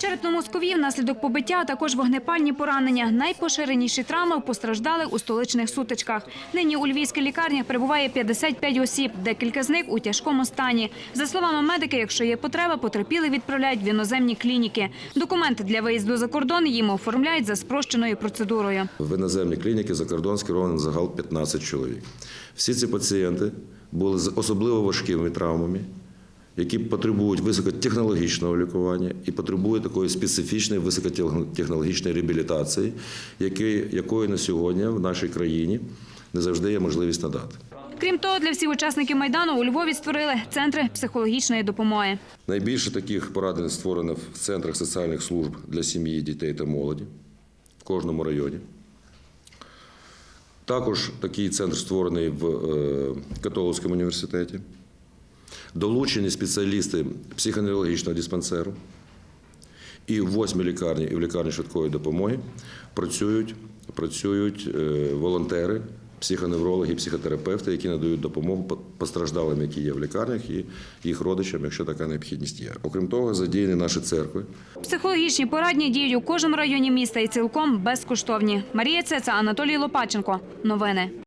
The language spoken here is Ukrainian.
Черепно-мозкові внаслідок побиття, а також вогнепальні поранення. Найпоширеніші травми постраждали у столичних сутичках. Нині у львівських лікарнях перебуває 55 осіб, декілька з них у тяжкому стані. За словами медики, якщо є потреба, потерпіли відправляють в іноземні клініки. Документи для виїзду за кордон їм оформляють за спрощеною процедурою. В іноземні клініки за кордон скеровано загал 15 чоловік. Всі ці пацієнти були з особливо важкими травмами, які потребують високотехнологічного лікування і потребують такої специфічної високотехнологічної реабілітації, якої на сьогодні в нашій країні не завжди є можливість надати. Крім того, для всіх учасників майдану у Львові створили центри психологічної допомоги. Найбільше таких порадень створено в центрах соціальних служб для сім'ї, дітей та молоді в кожному районі. Також такий центр створений в е, Католицькому університеті. Долучені спеціалісти психоневрологічного диспансеру. І в восьмій лікарні, і в лікарні швидкої допомоги працюють, працюють е, волонтери, психоневрологи, психотерапевти, які надають допомогу по- постраждалим, які є в лікарнях, і їх родичам, якщо така необхідність є. Окрім того, задіяні наші церкви. Психологічні порадні діють у кожному районі міста і цілком безкоштовні. Марія Цеца, Анатолій Лопаченко. Новини.